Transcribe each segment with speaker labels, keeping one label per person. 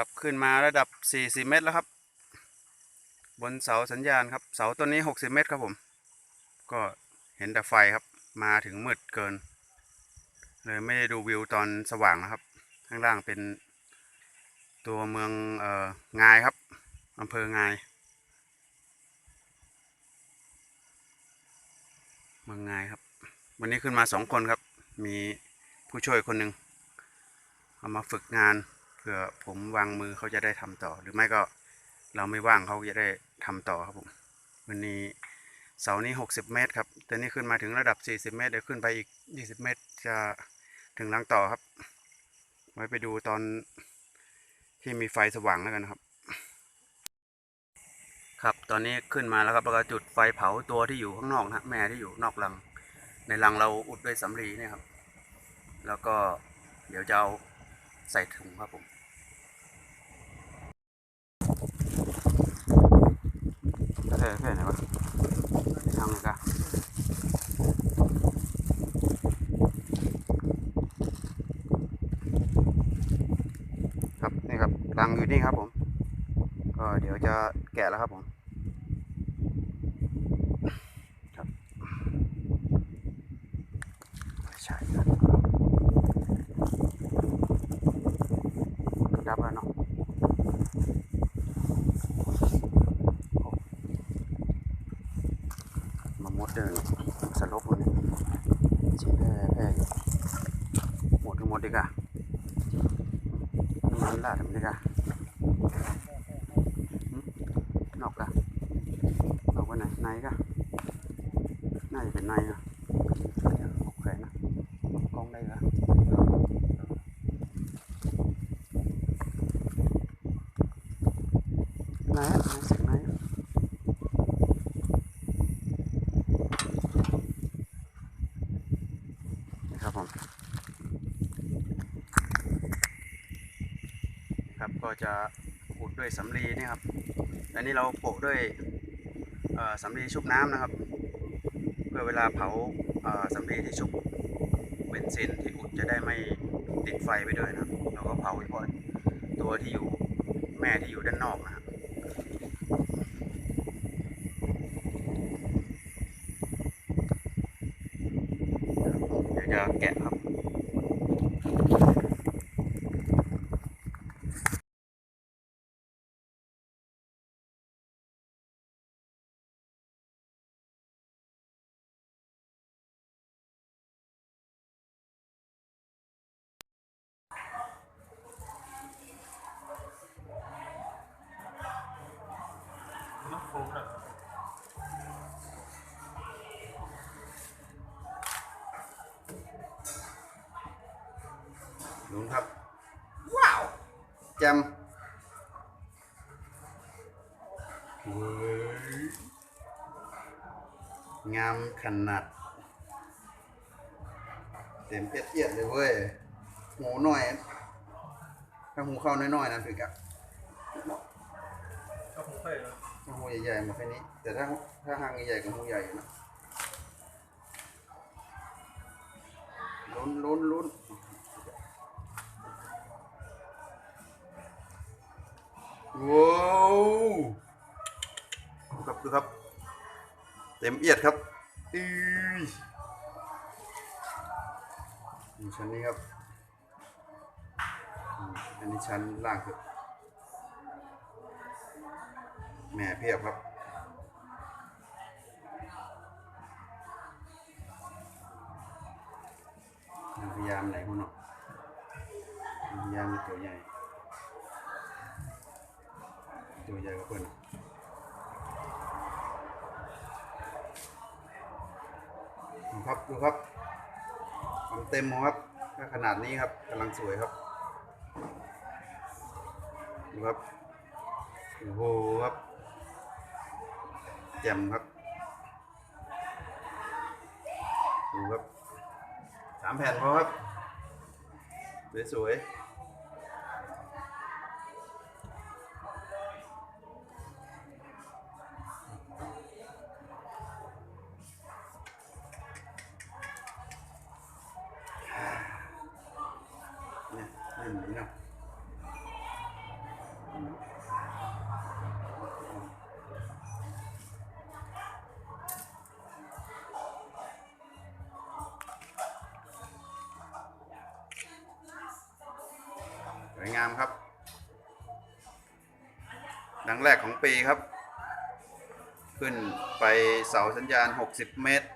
Speaker 1: ครับขึ้นมาระดับ 40 เมตรแล้วครับ บนเสาสัญญาณครับ เสาต้นนี้ 60 เมตรครับผม ก็เห็นแต่ไฟครับ มาถึงมืดเกิน เลยไม่ได้ดูวิวตอนสว่างนะครับ ข้างล่างเป็นตัวเมืองเอ่องายครับอำเภองาย เมืองงายครับ วันนี้ขึ้นมาสองคนครับ มีผู้ช่วยคนหนึ่งเอามาฝึกงาน ผื่อผมวางมือเขาจะได้ทำต่อ หรือไม่ก็เราไม่ว่างเขาจะได้ทำต่อครับผมวันนี้เสานี้ 60 เมตรครับแต่นี่ขึ้นมาถึงระดับ 40 เมตรเดี๋ยวขึ้นไปอีก 20 เมตรจะถึงรังต่อครับ ไว้ไปดูตอนที่มีไฟสว่างแล้วกันครับ ครับตอนนี้ขึ้นมาแล้วครับแล้วก็จุดไฟเผาตัวที่อยู่ข้างนอกนะแม่ที่อยู่นอกรัง ในรังเราอุดด้วยสำลีนี่ครับ แล้วก็เดี๋ยวจะเอาใส่ถุงครับผม เท่เท่ไหนวะทางไหนกันครับนี่ครับรังอยู่นี่ครับผม ก็เดี๋ยวจะแกะแล้วครับผมครับใช่ครับดับแล้วเนาะมามดเดินสลบเนี่ยชิแพ้แพ้อยู่หมดทั้งหมดดีกว่ามันลาดมันดีกว่า นอกละนอ กไว้ไหนในกะน่าจะเป็นในนะโอเคนะกล้องได้ละไหนอะไหนเสียงไหนอะนี่ครับผมครับก็จะอุดด้วยสำลีนี่ครับอันนี้เราโปะด้วย สำลีชุบน้ำนะครับ เพื่อเวลาเผาสำลีที่ชุบเบนซินที่อุดจะได้ไม่ติดไฟไปด้วยนะครับเราก็เผาเฉพาะตัวที่อยู่แม่ที่อยู่ด้านนอกนะครับ ลุงครับ ว้าวแจมเฮ้ยงามขนาด เต็มเปียดเอียดเลยเว้ย หูหน่อย ถ้าหูเข้าน้อยๆนะถึงกับ
Speaker 2: ก็คงเคยแล้ว
Speaker 1: ถ้าหูใหญ่ๆมาแค่นี้ แต่ถ้าถ้าหางใหญ่ๆกับหูใหญ่อยู่นะลุ้นลุ้นลุ้น ดูครับ เต็มเอียดครับอือชั้นนี้ครับ อันนี้ชั้นล่างครับแม่เพียบครับพยายามไหนพวกเนาะพยายามตัวใหญ่ ตัวใหญ่กว่าเพื่อน ครับดูครับความเต็มของครับถ้าขนาดนี้ครับกำลังสวยครับดูครับโอ้โหครับแจ่มครับดูครับสามแผ่นพอครับสวยๆ วยงามครับดังแรกของปีครับ ขึ้นไปเสาสัญญาณ 60 เมตร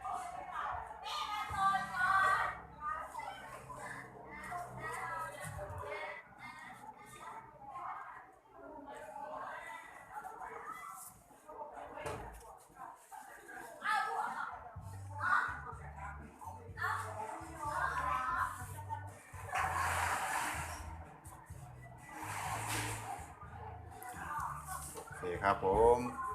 Speaker 1: ครับผม